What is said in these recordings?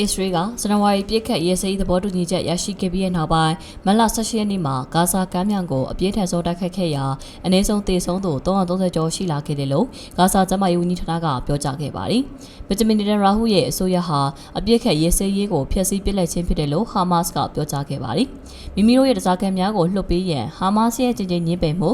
အစ္စရေးကဇန်နဝါရီပြည့်ခတ်ရေးစည်းသဘောတူညီချက်ရရှိခဲ့ပြီးတဲ့နောက်ပိုင်းမတ်လ18ရက်နေ့မှာဂါဇာကမ်းမြောင်ကိုအပြင်းထန်ဆုံးတိုက်ခတ်ခဲ့ရာအနည်းဆုံးသေဆုံးသူ330ကျော်ရှိလာခဲ့တယ်လို့ဂါဇာကျန်းမာရေးဝန်ကြီးဌာနကပြောကြားခဲ့ပါတယ်။ဗဂျမင်နီဒန်ရာဟူရဲ့အဆိုအရဟာအပြစ်ခတ်ရေးစည်းရေးကိုဖျက်ဆီးပစ်လက်ခြင်းဖြစ်တယ်လို့ဟာမတ်စ်ကပြောကြားခဲ့ပါတယ်။မိမိတို့ရဲ့တစားခံများကိုလှုပ်ပေးရန်ဟာမတ်စ်ရဲ့ကြင်ကြင်ညှင်းပယ်မှု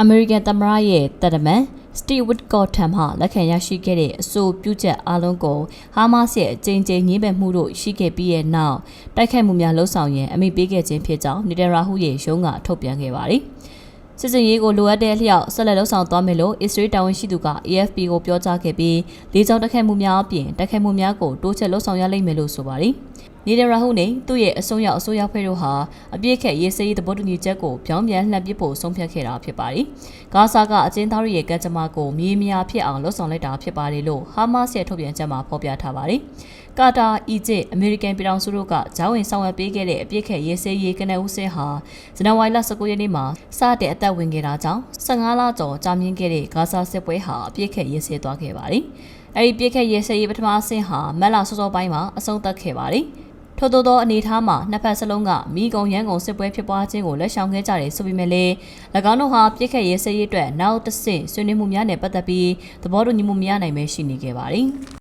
အမေရိကန်သမ္မတရဲ့တပ်တမန် စတီဝစ်ကော့ထမ်မှလက်ခံရရှိခဲ့တဲ့အဆိုပြုချက်အလုံးကိုဟာမတ်စ်ရဲ့အကြိမ်ကြိမ်ညှင်းပယ်မှုတို့ရှိခဲ့ပြီးတဲ့နောက်တိုက်ခိုက်မှုများလှုံ့ဆော်ရန်အမိပေးခဲ့ခြင်းဖြစ်ကြောင်းနီဒရာဟူရဲ့ရုံးကထုတ်ပြန်ခဲ့ပါတယ်။စစ်စင်ရေးကိုလိုအပ်တဲ့အလျောက်ဆက်လက်လှုပ်ဆောင်သွားမယ်လို့အစ္စရေးတာဝန်ရှိသူက AFP ကိုပြောကြားခဲ့ပြီးလေကြောင်းတိုက်ခိုက်မှုများအပြင်တိုက်ခိုက်မှုများကိုတိုးချဲ့လှုပ်ဆောင်ရလိမ့်မယ်လို့ဆိုပါတယ်။နီဒရာဟူနဲ့သူ့ရဲ့အစိုးရအစိုးရဖွဲ့တို့ဟာအပြစ်ခက်ရေးစည်းသဘောတူညီချက်ကိုပြောင်းပြန်လှန်ပစ်ဖို့ဆုံးဖြတ်ခဲ့တာဖြစ်ပါတယ်။ဂါဇာကအကျဉ်းသားတွေရဲ့ကံကြမ္မာကိုမြေမြာဖြစ်အောင်လှုပ်ဆောင်လိုက်တာဖြစ်ပါတယ်လို့ဟာမတ်စ်ရဲ့ထုတ်ပြန်ချက်မှာဖော်ပြထားပါတယ်။ကာတာ၊အီဂျစ်၊အမေရိကန်ပြည်ထောင်စုတို့ကဂျောင်းဝင်ဆောင်ရွက်ပေးခဲ့တဲ့အပြစ်ခက်ရေးစည်းရေးကနေဦးစင်ဟာဇန်နဝါရီလ19ရက်နေ့မှာစတဲ့အသက်ဝင်ခဲ့တာကြောင့်15လကျော်ကြာမြင့်ခဲ့တဲ့ဂါဇာစစ်ပွဲဟာအပြစ်ခက်ရေးစည်းသွားခဲ့ပါတယ်။အဲဒီပြစ်ခက်ရေးစည်းရေးပထမအဆင့်ဟာမက်လာစောစောပိုင်းမှာအဆုံးသတ်ခဲ့ပါတယ်။ထို့သောသောအနေအထားမှာနှစ်ဖက်စလုံးကမိကုံရန်ကုန်စစ်ပွဲဖြစ်ပွားခြင်းကိုလက်ရှောင်ခဲ့ကြတယ်ဆိုပေမဲ့လည်း၎င်းတို့ဟာပြစ်ခတ်ရေးစရေးအတွက်နောက်တစ်ဆင့်ဆွေးနွေးမှုများနဲ့ပတ်သက်ပြီးသဘောတူညီမှုမရနိုင်ပဲရှိနေခဲ့ပါတယ်။